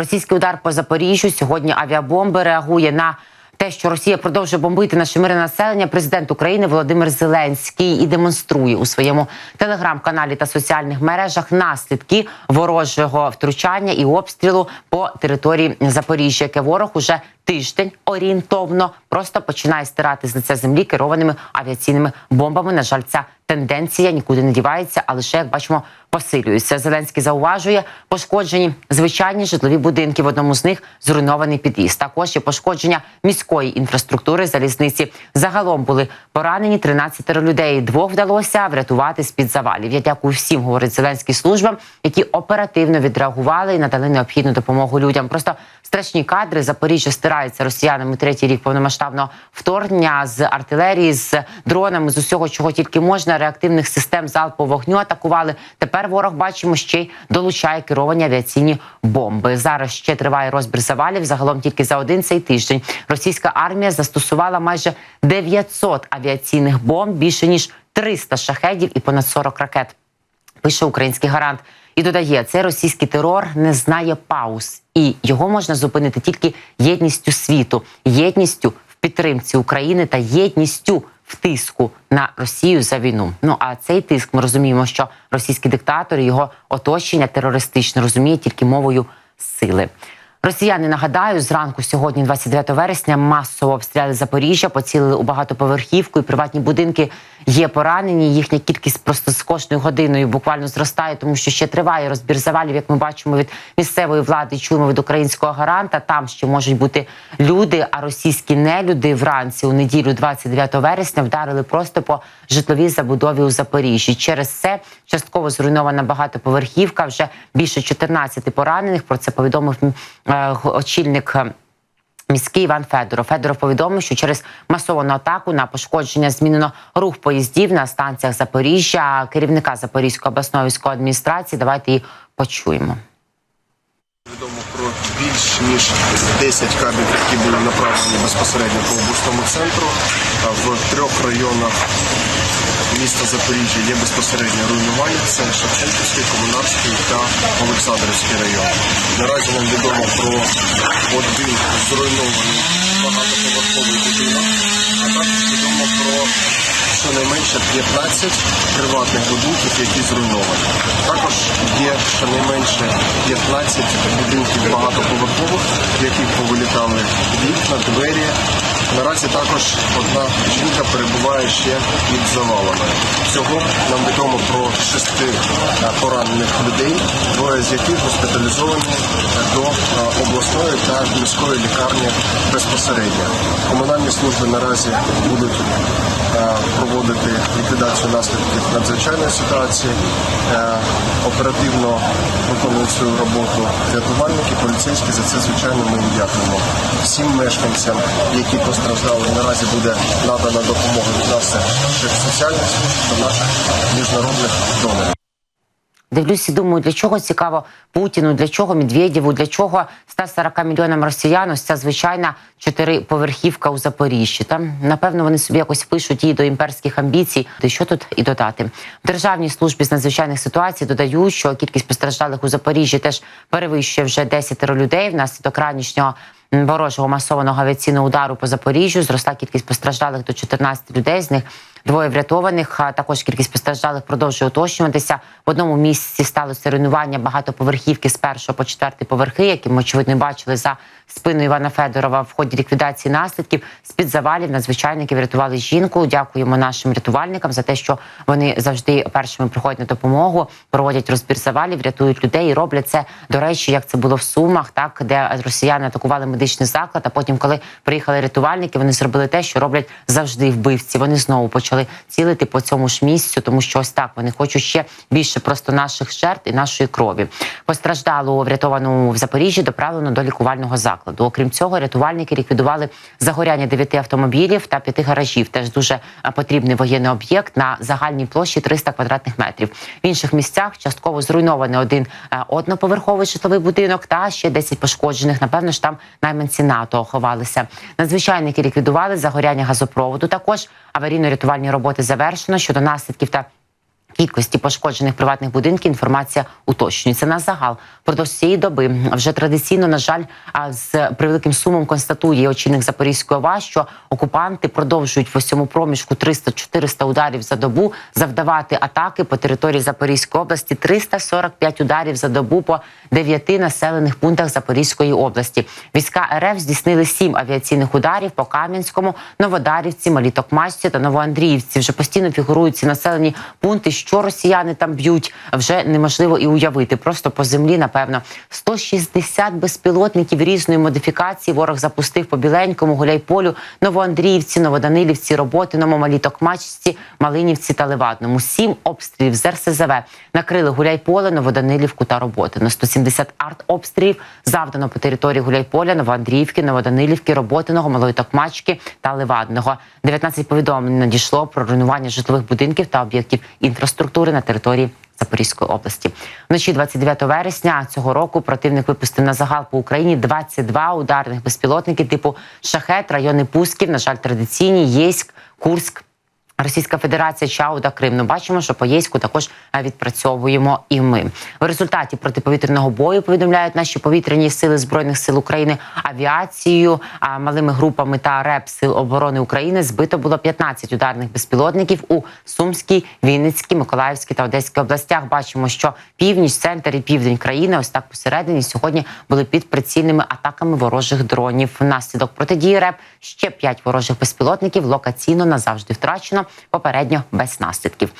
Російський удар по Запоріжжю сьогодні авіабомби реагує на те, що Росія продовжує бомбити наше мирне населення. Президент України Володимир Зеленський і демонструє у своєму телеграм-каналі та соціальних мережах наслідки ворожого втручання і обстрілу по території Запоріжжя, яке ворог уже тиждень орієнтовно просто починає стирати з лиця землі керованими авіаційними бомбами. На жаль, ця тенденція нікуди не дівається, а лише як бачимо посилюється. Зеленський зауважує пошкоджені звичайні житлові будинки. В одному з них зруйнований під'їзд. Також є пошкодження міської інфраструктури залізниці. Загалом були поранені 13 людей. Двох вдалося врятувати з під завалів. Я дякую всім, говорить Зеленський службам, які оперативно відреагували і надали необхідну допомогу людям. Просто страшні кадри Запоріжжя стирається росіянами третій рік повномасштабного вторгнення з артилерії, з дронами, з усього, чого тільки можна. Реактивних систем залпового вогню атакували. Тепер ворог бачимо ще й долучає керовані авіаційні бомби. Зараз ще триває розбір завалів. Загалом тільки за один цей тиждень російська армія застосувала майже 900 авіаційних бомб, більше ніж 300 шахедів і понад 40 ракет. Пише український гарант і додає, цей російський терор не знає пауз, і його можна зупинити тільки єдністю світу, єдністю в підтримці України та єдністю в тиску на Росію за війну. Ну а цей тиск ми розуміємо, що російський диктатор і його оточення терористично розуміє тільки мовою сили. Росіяни нагадаю, зранку сьогодні, 29 вересня, масово обстріляли Запоріжжя, поцілили у багатоповерхівку і приватні будинки. Є поранені. Їхня кількість просто з кожною годиною буквально зростає, тому що ще триває розбір завалів. Як ми бачимо від місцевої влади, чуємо від українського гаранта. Там ще можуть бути люди, а російські нелюди вранці у неділю, 29 вересня, вдарили просто по житловій забудові у Запоріжжі. Через це частково зруйнована багатоповерхівка. Вже більше 14 поранених. Про це повідомив очільник. е, Міський Іван Федоров Федоров повідомив, що через масовану атаку на пошкодження змінено рух поїздів на станціях Запоріжжя. Керівника Запорізької обласної військової адміністрації. Давайте її почуємо. Відомо про більш ніж 10 кабів, які були направлені безпосередньо по обласному центру. В трьох районах міста Запоріжжя є безпосередньо руйнування. Це Шевченківський, Комунарський та Олександрівський район. Наразі нам відомо про один зруйнований багатоповерховий будинок, а також відомо про щонайменше 15 приватних будинків, які зруйновані. Також є щонайменше 15 будинків багатоповерхових, в яких повилітали вікна, двері. Наразі також одна жінка перебуває ще під завалами. Всього нам відомо про шести е, поранених людей, двоє з яких госпіталізовані до е, обласної та міської лікарні безпосередньо. Комунальні служби наразі будуть е, проводити ліквідацію наслідків надзвичайної ситуації. Е, Оперативно виконують свою роботу рятувальники, поліцейські. За це звичайно ми дякуємо. Всім мешканцям, які постраждали, наразі буде надана допомога від наших соціальних служб та наших міжнародних донорів. Дивлюсь і думаю, для чого цікаво Путіну, для чого Медведєву, для чого 140 мільйонам росіян ось ця звичайна чотириповерхівка у Запоріжжі. Там напевно вони собі якось пишуть її до імперських амбіцій. Та що тут і додати в державній службі з надзвичайних ситуацій. Додають, що кількість постраждалих у Запоріжжі теж перевищує вже 10 людей внаслідок ранішнього. Ворожого масованого авіаційного удару по Запоріжжю зросла кількість постраждалих до 14 людей. З них двоє врятованих. А також кількість постраждалих продовжує уточнюватися. В одному місці сталося руйнування багатоповерхівки з першого по четвертий поверхи, які ми очевидно бачили за спиною Івана Федорова в ході ліквідації наслідків. З під завалів надзвичайники врятували жінку. Дякуємо нашим рятувальникам за те, що вони завжди першими приходять на допомогу, проводять розбір завалів, рятують людей і роблять це до речі, як це було в Сумах, так де росіяни атакували медичний заклад. А потім, коли приїхали рятувальники, вони зробили те, що роблять завжди вбивці. Вони знову почали цілити по цьому ж місцю, тому що ось так вони хочуть ще більше просто наших жертв і нашої крові. Постраждалу врятовану в Запоріжжі доправлено до лікувального закладу. Окрім цього, рятувальники ліквідували загоряння дев'яти автомобілів та п'яти гаражів. Теж дуже потрібний воєнний об'єкт на загальній площі 300 квадратних метрів. В інших місцях частково зруйнований один одноповерховий житловий будинок та ще 10 пошкоджених. Напевно ж там найманці НАТО ховалися. Надзвичайники ліквідували загоряння газопроводу. Також аварійно-рятувальні роботи завершено щодо наслідків та Кількості пошкоджених приватних будинків інформація уточнюється на загал. Продовж цієї доби вже традиційно, на жаль, а з превеликим сумом констатує очільник Запорізької ОВА, що окупанти продовжують в усьому проміжку 300-400 ударів за добу завдавати атаки по території Запорізької області. 345 ударів за добу по дев'яти населених пунктах Запорізької області. Війська РФ здійснили сім авіаційних ударів по Кам'янському, Новодарівці, Малітокмачці та Новоандріївці. Вже постійно фігурують ці населені пункти. Що росіяни там б'ють, вже неможливо і уявити. Просто по землі, напевно, 160 безпілотників різної модифікації. Ворог запустив по біленькому, гуляйполю, Новоандріївці, Новоданилівці, Роботиному, Малітокмачці, Малинівці та Левадному. Сім обстрілів з РСЗВ накрили Гуляйполе, Новоданилівку та Роботино. 170 артобстрілів завдано по території Гуляйполя, Новоандріївки, Новоданилівки, Роботиного, Малої та Левадного. 19 повідомлень надійшло про руйнування житлових будинків та об'єктів інфраструктури на території Запорізької області. Вночі 29 вересня цього року противник випустив на загал по Україні 22 ударних безпілотники типу Шахет, райони Пусків, на жаль, традиційні Єськ, Курськ. Російська Федерація Чауда Крим. Ну, бачимо, що по єську також е, відпрацьовуємо і ми. В результаті протиповітряного бою повідомляють наші повітряні сили збройних сил України авіацією, а малими групами та РЕП сил оборони України збито було 15 ударних безпілотників у Сумській, Вінницькій, Миколаївській та Одеській областях. Бачимо, що північ, центр і південь країни, ось так посередині, сьогодні були під прицільними атаками ворожих дронів. Внаслідок протидії РЕП ще 5 ворожих безпілотників локаційно назавжди втрачено, попередньо без наслідків.